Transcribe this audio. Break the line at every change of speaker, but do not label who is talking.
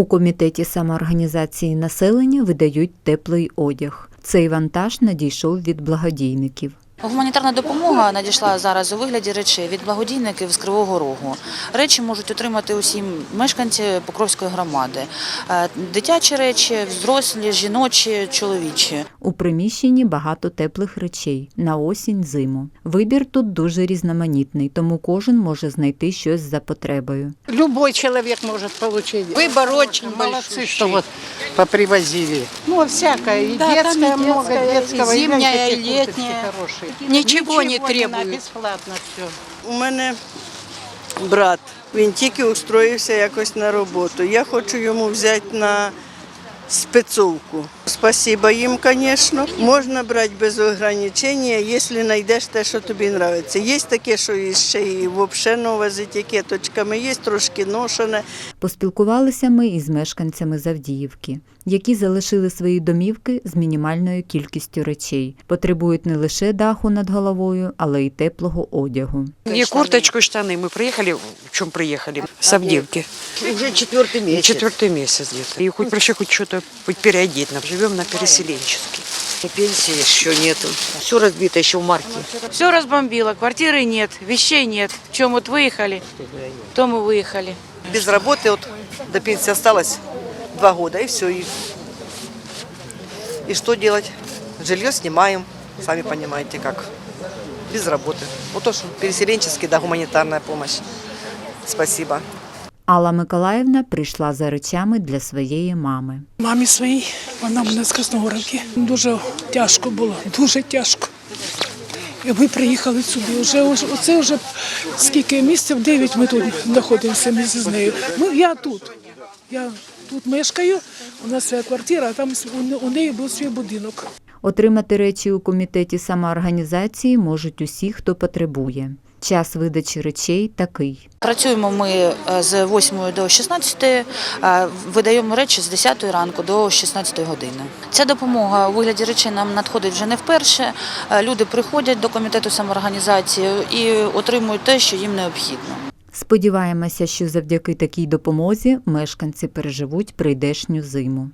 У комітеті самоорганізації населення видають теплий одяг. Цей вантаж надійшов від благодійників.
Гуманітарна допомога надійшла зараз у вигляді речей від благодійників з Кривого Рогу. Речі можуть отримати усі мешканці Покровської громади. Е, Дитячі речі, взрослі, жіночі, чоловічі.
У приміщенні багато теплих речей на осінь зиму. Вибір тут дуже різноманітний, тому кожен може знайти щось за потребою.
Любой человек может получить. Выбор очень Молодцы, что вот попривозили. Ну, всякое. И
Да,
детское много,
и
детского.
зимнее,
гляньте,
и Ничего не
надо,
Безплатно
бесплатно все.
У мене брат. Він тільки устроївся якось на роботу. Я хочу йому взяти на спецовку Спасибо їм, звісно. Можна брати без ограничення, якщо знайдеш те, що тобі подобається. Є таке, що і ще і взагалі нове з етикеточками, є трошки ношене.
Поспілкувалися ми із мешканцями Завдіївки, які залишили свої домівки з мінімальною кількістю речей. Потребують не лише даху над головою, але й теплого одягу.
Мне курточку и штаны. Мы приехали, в чем приехали? С Авдеевки.
Уже четвертый месяц.
Четвертый месяц где-то. И хоть проще хоть что-то хоть переодеть. Живем на переселенческий.
И Пенсии еще нету. Все разбито еще в марке.
Все разбомбило, квартиры нет, вещей нет. В чем вот выехали, то мы выехали.
без работы, вот до пенсии осталось два года, и все. И, и что делать? Жилье снимаем, сами понимаете как. Без работы. Вот то, что переселенческий, да, гуманитарная помощь. Спасибо.
Алла Миколаївна прийшла за речами для своєї мами.
Мамі своїй, вона мене з Красногоровки. Дуже тяжко було, дуже тяжко. І ми приїхали сюди. Вже- оце вже скільки місяців, дев'ять ми тут знаходимося місяць з нею. Ну, я тут. Я тут мешкаю, у нас своя квартира, а там у неї був свій будинок.
Отримати речі у комітеті самоорганізації можуть усі, хто потребує. Час видачі речей такий.
Працюємо ми е, з 8 до 16, е, видаємо речі з 10 ранку до 16 години. Ця допомога у вигляді речей нам надходить вже не вперше. Е, Люди приходять до комітету самоорганізації і отримують те, що їм необхідно.
Сподіваємося, що завдяки такій допомозі мешканці переживуть прийдешню зиму.